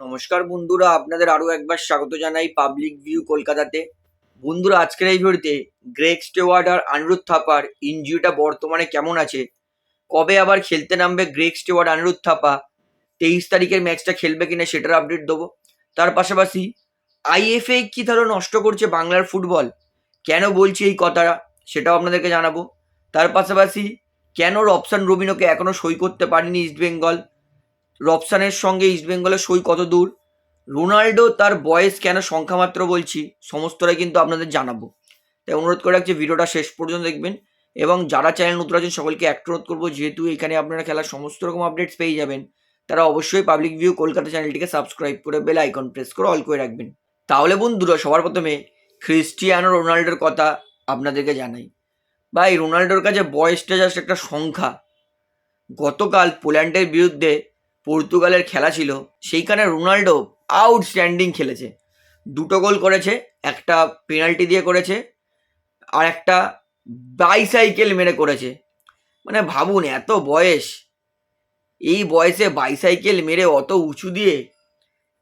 নমস্কার বন্ধুরা, আপনাদের আরও একবার স্বাগত জানাই পাবলিক ভিউ কলকাতাতে। বন্ধুরা, আজকের এই ভিডিওতে গ্রেগ স্টেওয়ার্ড আর আনিরুদ্ধ থাপার ইঞ্জুরিটা বর্তমানে কেমন আছে? কবে আবার খেলতে নামবে গ্রেগ স্টেওয়ার্ড আনিরুদ্ধ থাপা? তেইশ তারিখের ম্যাচটা খেলবে কিনা সেটার আপডেট দেবো। তার পাশাপাশি আইএফএ কি ধরো নষ্ট করছে বাংলার ফুটবল কেন বলছি এই কথাটা সেটাও আপনাদেরকে জানাব। তার পাশাপাশি কেন রবসান রবিনোকে এখনও সই করতে পারেনি ইস্টবেঙ্গল রবসানের সঙ্গে ইস্টবেঙ্গলের সই কত দূর? রোনাল্ডো তার বয়স কেন সংখ্যামাত্র বলছি, সমস্তটাই কিন্তু আপনাদের জানাব। তাই অনুরোধ করে রাখছি, ভিডিওটা শেষ পর্যন্ত দেখবেন এবং যারা চ্যানেল নতুন আছেন, সকলকে একটা অনুরোধ করব, যেহেতু এখানে আপনারা খেলার সমস্ত রকম আপডেটস পেয়ে যাবেন, তারা অবশ্যই পাবলিক ভিউ কলকাতা চ্যানেলটিকে সাবস্ক্রাইব করে বেল আইকন প্রেস করে অল করে রাখবেন। তাহলে বন্ধুরা, সবার প্রথমে খ্রিস্টিয়ানো রোনাল্ডোর কথা আপনাদেরকে জানাই। ভাই রোনাল্ডোর কাছে বয়সটা জাস্ট একটা সংখ্যা। গতকাল পোল্যান্ডের বিরুদ্ধে পর্তুগালের খেলা ছিল, সেইখানে রোনাল্ডো আউটস্ট্যান্ডিং খেলেছে। দুটো গোল করেছে, একটা পেনাল্টি দিয়ে করেছে, আর একটা বাইসাইকেল মেরে করেছে। মানে ভাবুন, এত বয়স। এই বয়সে বাইসাইকেল মেরে অত উঁচু দিয়ে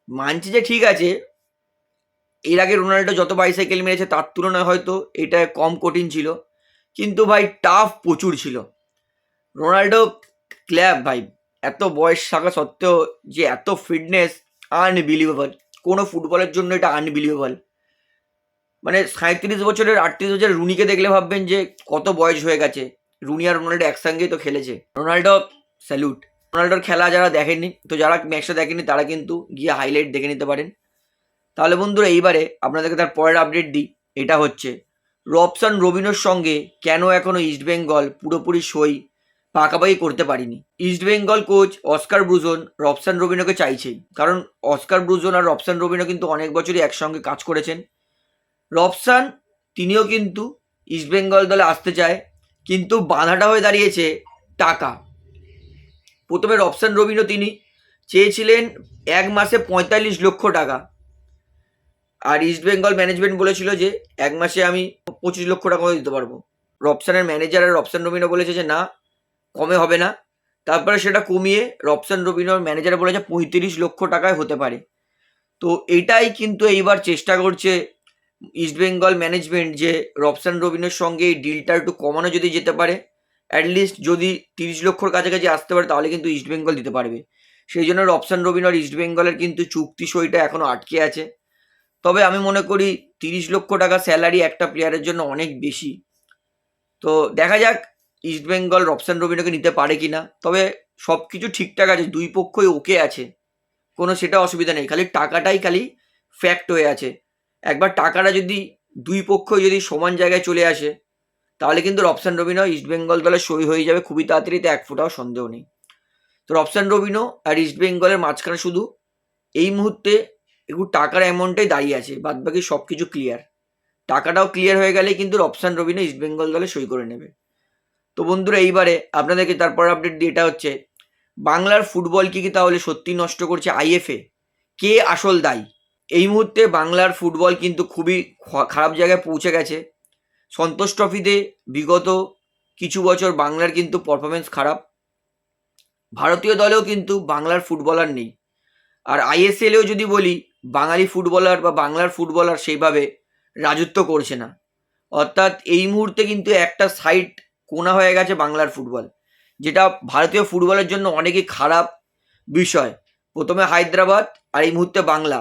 মানছি যে ঠিক আছে, এর আগে রোনাল্ডো যত বাইসাইকেল মেরেছে তার তুলনায় হয়তো এটা কম কঠিন ছিল, কিন্তু ভাই টাফ প্রচুর ছিল। রোনাল্ডো ক্ল্যাব ভাই এত বয়স থাকা সত্ত্বেও যে এত ফিটনেস আনবিলিভেবল কোনো ফুটবলের জন্য এটা আনবিলিভেবল মানে সাঁত্রিশ বছরের, আটত্রিশ বছরের রুনিকে দেখলে ভাববেন যে কত বয়স হয়ে গেছে। রুনি আর রোনাল্ডো একসঙ্গেই তো খেলেছে। রোনাল্ডো স্যালুট রোনাল্ডোর খেলা যারা দেখেননি, তো যারা ম্যাচটা দেখেনি তারা কিন্তু গিয়ে হাইলাইট দেখে নিতে পারেন। তাহলে বন্ধুরা, এইবারে আপনাদেরকে তার পরের আপডেট দিই। এটা হচ্ছে, রবসান রবিনোর সঙ্গে কেন এখনও ইস্টবেঙ্গল পুরোপুরি সই পাকাপাকি করতে পারিনি। East Bengal coach Oscar Bruzon Robson রবিনোকে চাইছেই। কারণ অস্কার ব্রুজন আর রবসান রবিনো কিন্তু অনেক বছরই একসঙ্গে কাজ করেছেন। রবসান তিনিও কিন্তু ইস্টবেঙ্গল দলে আসতে চায়, কিন্তু বাধাটা হয়ে দাঁড়িয়েছে টাকা। প্রথমে রবসান রবিনো তিনি চেয়েছিলেন এক মাসে পঁয়তাল্লিশ লক্ষ টাকা। আর ইস্টবেঙ্গল ম্যানেজমেন্ট বলেছিল যে, এক মাসে আমি পঁচিশ লক্ষ টাকা দিতে পারব। রবসানের ম্যানেজার আর রবসান রবিনো বলেছে যে, না কমে হবে না। তারপরে সেটা কমিয়ে রবসান রবিনোর ম্যানেজার বলেছে পঁয়ত্রিশ লক্ষ টাকায় হতে পারে। তো এটাই কিন্তু এইবার চেষ্টা করছে ইস্টবেঙ্গল ম্যানেজমেন্ট যে রবসান রবিনের সঙ্গে এই ডিলটা একটু কমানো যদি যেতে পারে অ্যাটলিস্ট যদি তিরিশ লক্ষর কাছাকাছি আসতে পারে তাহলে কিন্তু ইস্টবেঙ্গল দিতে পারবে। সেই জন্য রবসান রবিনোর ইস্টবেঙ্গলের কিন্তু চুক্তি সইটা এখনও আটকে আছে। তবে আমি মনে করি তিরিশ লক্ষ টাকা স্যালারি একটা প্লেয়ারের জন্য অনেক বেশি। তো দেখা যাক ইস্টবেঙ্গল রবসান রবিনোকে নিতে পারে কি না তবে সব কিছু ঠিকঠাক আছে, দুই পক্ষই ওকে আছে, কোনো সেটা অসুবিধা নেই, খালি টাকাটাই খালি ফ্যাক্ট হয়ে আছে। একবার টাকাটা যদি দুই পক্ষই যদি সমান জায়গায় চলে আসে, তাহলে কিন্তু রবসান রবিনো ইস্টবেঙ্গল দলে সই হয়ে যাবে, খুবই তাড়াতাড়িতে এক ফোটাও সন্দেহ নেই। তো রবসান রবিনো আর ইস্টবেঙ্গলের মাঝখানে শুধু এই মুহূর্তে একটু টাকার অ্যামাউন্টটাই দাঁড়িয়ে আছে বাদ বাকি সব কিছু ক্লিয়ার টাকাটাও ক্লিয়ার হয়ে গেলেই কিন্তু রবসান রবিনো ইস্টবেঙ্গল দলে সই করে নেবে। তো বন্ধুরা, এইবারে আপনাদেরকে তারপর আপডেট দিয়ে এটা হচ্ছে, বাংলার ফুটবল কি কি তাহলে সত্যি নষ্ট করছে আইএফএ কে আসল দায়ী? এই মুহূর্তে বাংলার ফুটবল কিন্তু খুবই খারাপ জায়গায় পৌঁছে গেছে। সন্তোষ ট্রফিতে বিগত কিছু বছর বাংলার কিন্তু পারফরমেন্স খারাপ। ভারতীয় দলেও কিন্তু বাংলার ফুটবলার নেই। আর আইএসএলেও যদি বলি, বাঙালি ফুটবলার বা বাংলার ফুটবলার সেইভাবে রাজত্ব করছে না। অর্থাৎ এই মুহূর্তে কিন্তু একটা সাইড কোনা হয়ে গেছে বাংলার ফুটবল। যেটা ভারতীয় ফুটবলের জন্য অনেকই খারাপ বিষয়। প্রথমে হায়দ্রাবাদ আর এই মুহূর্তে বাংলা।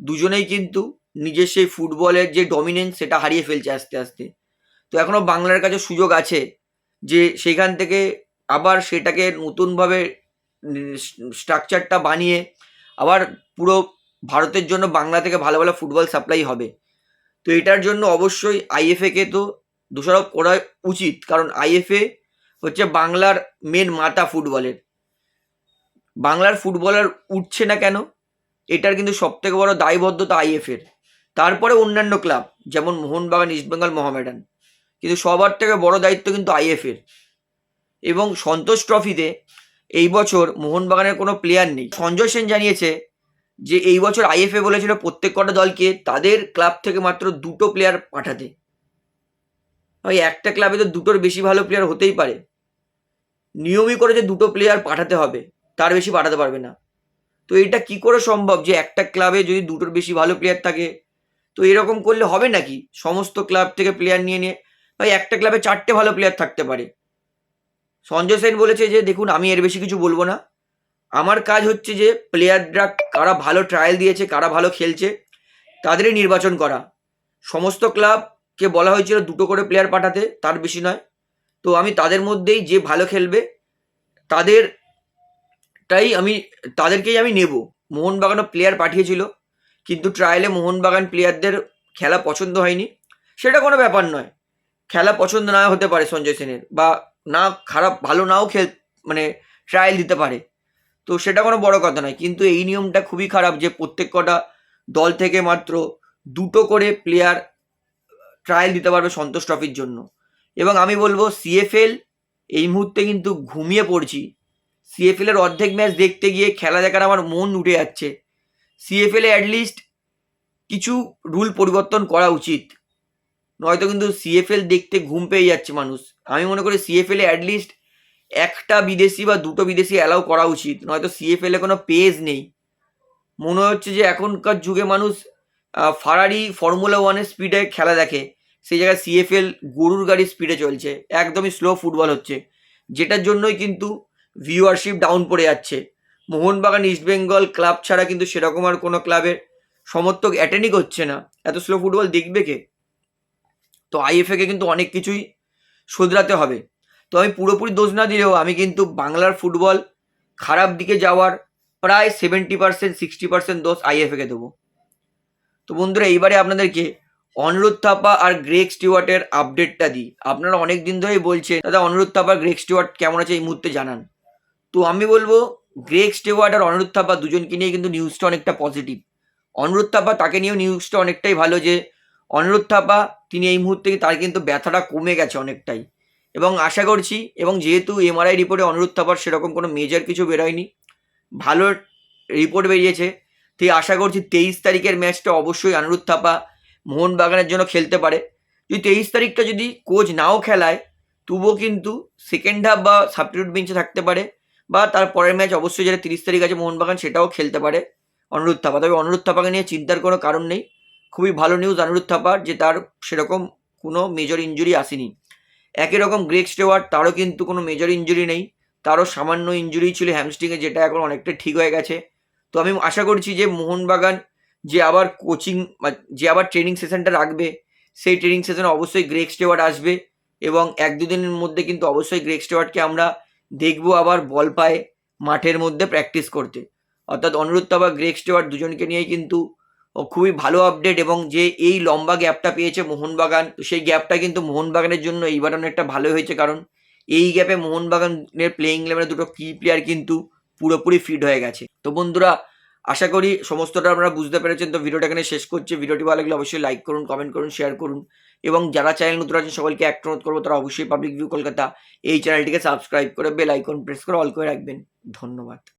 দুজনেই কিন্তু নিজের সেই ফুটবলের যে ডমিনেন্স সেটা হারিয়ে ফেলছে আস্তে আস্তে। তো এখনও বাংলার কাছে সুযোগ আছে যে সেইখান থেকে আবার সেটাকে নতুনভাবে স্ট্রাকচারটা বানিয়ে আবার পুরো ভারতের জন্য বাংলা থেকে ভালো ভালো ফুটবল সাপ্লাই হবে। তো এটার জন্য অবশ্যই আইএফএকে তো দোষারোপ করা উচিত, কারণ আইএফএ হচ্ছে বাংলার মেন মাতা ফুটবলের। বাংলার ফুটবলার উঠছে না কেন? এটার কিন্তু সবথেকে বড় দায়বদ্ধতা আইএফের তারপরে অন্যান্য ক্লাব যেমন মোহনবাগান ইস্টবেঙ্গল মোহামেডান কিন্তু সবার থেকে বড় দায়িত্ব কিন্তু আইএফের এবং সন্তোষ ট্রফিতে এই বছর মোহনবাগানের কোনো প্লেয়ার নেই। সঞ্জয় সেন জানিয়েছে যে এই বছর আইএফএ বলেছিল প্রত্যেক কটা দলকে তাদের ক্লাব থেকে মাত্র দুটো প্লেয়ার পাঠাতে। ওই একটা ক্লাবে তো দুটোর বেশি ভালো প্লেয়ার হতেই পারে। নিয়মই করে যে দুটো প্লেয়ার পাঠাতে হবে, তার বেশি পাঠাতে পারবে না। তো এটা কি করে সম্ভব যে একটা ক্লাবে যদি দুটোর বেশি ভালো প্লেয়ার থাকে? তো এরকম করলে হবে নাকি? সমস্ত ক্লাব থেকে প্লেয়ার নিয়ে নিয়ে, ভাই, একটা ক্লাবে চারটে ভালো প্লেয়ার থাকতে পারে। সঞ্জয় সেন বলেছে যে, দেখুন, আমি এর বেশি কিছু বলব না। আমার কাজ হচ্ছে যে প্লেয়াররা কারা ভালো ট্রায়াল দিয়েছে, কারা ভালো খেলছে, তাদেরই নির্বাচন করা। সমস্ত ক্লাবকে বলা হয়েছিল দুটো করে প্লেয়ার পাঠাতে, তার বেশি নয়। তো আমি তাদের মধ্যেই যে ভালো খেলবে তাদের তাই আমি, তাদেরকেই আমি নেব। মোহনবাগানও প্লেয়ার পাঠিয়েছিল, কিন্তু ট্রায়ালে মোহনবাগান প্লেয়ারদের খেলা পছন্দ হয়নি। সেটা কোনো ব্যাপার নয়। খেলা পছন্দ না হতে পারে সঞ্জয় সেনের, বা না খারাপ, ভালো নাও খেল মানে ট্রায়াল দিতে পারে। তো সেটা কোনো বড় কথা নয়। কিন্তু এই নিয়মটা খুবই খারাপ যে প্রত্যেক কটা দল থেকে মাত্র দুটো করে প্লেয়ার ট্রায়াল দিতে পারবে সন্তোষ ট্রফির জন্য। এবং আমি বলব সিএফএল এই মুহূর্তে কিন্তু ঘুমিয়ে পড়ছি। সিএফএল এর অর্ধেক ম্যাচ দেখতে গিয়ে খেলা দেখার আমার মন উঠে যাচ্ছে। সিএফএল এ অ্যাটলিস্ট কিছু রুল পরিবর্তন করা উচিত। নয়তো কিন্তু সিএফএল দেখতে ঘুম পেয়ে যাচ্ছে মানুষ। আমি মনে করি সিএফএল এ অ্যাটলিস্ট একটা বিদেশি বা দুটো বিদেশি অ্যালাউ করা উচিত। নয়তো সিএফএল এ কোনো পেজ নেই। মনে হচ্ছে যে এখনকার যুগে মানুষ ফারারি ফর্মুলা ওয়ানের স্পিডে খেলা দেখে। সেই জায়গায় সিএফএল গরুর গাড়ির স্পিডে চলছে। একদমই স্লো ফুটবল হচ্ছে। যেটার জন্যই কিন্তু ভিউয়ারশিপ ডাউন পড়ে যাচ্ছে। মোহনবাগান ইস্টবেঙ্গল ক্লাব ছাড়া কিন্তু সেরকম আর কোনো ক্লাবের সমর্থক অ্যাটেন্ডই করছে না। এত স্লো ফুটবল দেখবে কে? তো আইএফএকে কিন্তু অনেক কিছুই শোধরাতে হবে। তো আমি পুরোপুরি দোষ না দিলেও আমি কিন্তু বাংলার ফুটবল খারাপ দিকে যাওয়ার প্রায় সেভেন্টি পার্সেন্ট সিক্সটি পার্সেন্ট দোষ আইএফএকে দেবো। তো বন্ধুরা, এইবারে আপনাদেরকে অনিরুদ্ধ থাপা আর গ্রেক স্টিওয়ার্টের আপডেটটা দিই। আপনারা অনেক দিন ধরেই বলছেন, দাদা অনিরুদ্ধ থাপা গ্রেক স্টিওয়ার্ট কেমন আছে এই মুহূর্তে জানান। তো আমি বলব গ্রেক স্টিওয়ার্ট আর অনিরুদ্ধ থাপা দুজনকে নিয়ে কিন্তু নিউজটা অনেকটা পজিটিভ অনিরুদ্ধ থাপা, তাকে নিয়েও নিউজটা অনেকটাই ভালো যে অনিরুদ্ধ থাপা, তিনি এই মুহূর্তে তার কিন্তু ব্যথাটা কমে গেছে অনেকটাই। এবং আশা করছি, এবং যেহেতু এমআরআই রিপোর্টে অনিরুদ্ধ থাপার সেরকম কোনো মেজর কিছু বেরোয়নি, ভালো রিপোর্ট বেরিয়েছে, তাই আশা করছি তেইশ তারিখের ম্যাচটা অবশ্যই অনিরুদ্ধ থাপা মোহনবাগানের জন্য খেলতে পারে। যদি তেইশ তারিখটা যদি কোচ নাও খেলায়, তবুও কিন্তু সেকেন্ড হাফ বা সাবস্টিটিউট বেঞ্চে থাকতে পারে বা তার পরের ম্যাচ অবশ্যই যেটা তিরিশ তারিখ আছে মোহনবাগান সেটাও খেলতে পারে অনিরুদ্ধ থাপা। তবে অনিরুদ্ধ থাপাকে নিয়ে চিন্তার কোনো কারণ নেই। খুবই ভালো নিউজ অনিরুদ্ধ থাপার যে তার সেরকম কোনো মেজর ইঞ্জুরি আসেনি। একই রকম গ্রেক স্টেওয়ার্ড তারও কিন্তু কোনো মেজর ইঞ্জুরি নেই। তারও সামান্য ইঞ্জুরি ছিল হ্যামস্ট্রিংয়ে যেটা এখন অনেকটা ঠিক হয়ে গেছে। তো আমি আশা করছি যে মোহনবাগান যে আবার কোচিং যে আবার ট্রেনিং সেশনটা রাখবে, সেই ট্রেনিং সেশনে অবশ্যই গ্রেক স্টেওয়ার্ড আসবে এবং এক দুদিনের মধ্যে কিন্তু অবশ্যই গ্রেক স্টেওয়ার্ডকে আমরা দেখব আবার বল পায়ে মাঠের মধ্যে প্র্যাকটিস করতে। অর্থাৎ অনুরোধ বা গ্রেক স্টেওয়ার্ড দুজনকে নিয়েই কিন্তু খুবই ভালো আপডেট এবং যে এই লম্বা গ্যাপটা পেয়েছে মোহনবাগান সেই গ্যাপটা কিন্তু মোহনবাগানের জন্য এইবার অনেকটা ভালো হয়েছে কারণ এই গ্যাপে মোহনবাগানের প্লেয়িং ইলেভেনের দুটো কি প্লেয়ার কিন্তু পুরোপুরি ফিট হয়ে গেছে। তো বন্ধুরা আশা করি সমস্তটা আমরা বুঝতে পেরেছেন। তো ভিডিওটা এখানে শেষ করছি। ভিডিওটি ভালো লাগলে অবশ্যই লাইক করুন কমেন্ট করুন শেয়ার করুন এবং যারা চ্যানেল নতুন আছেন সকলকে এক অনুরোধ করব, তারা অবশ্যই পাবলিক ভিউ কলকাতা এই চ্যানেলটিকে সাবস্ক্রাইব করে বেল আইকন প্রেস করে অল করে রাখবেন। ধন্যবাদ।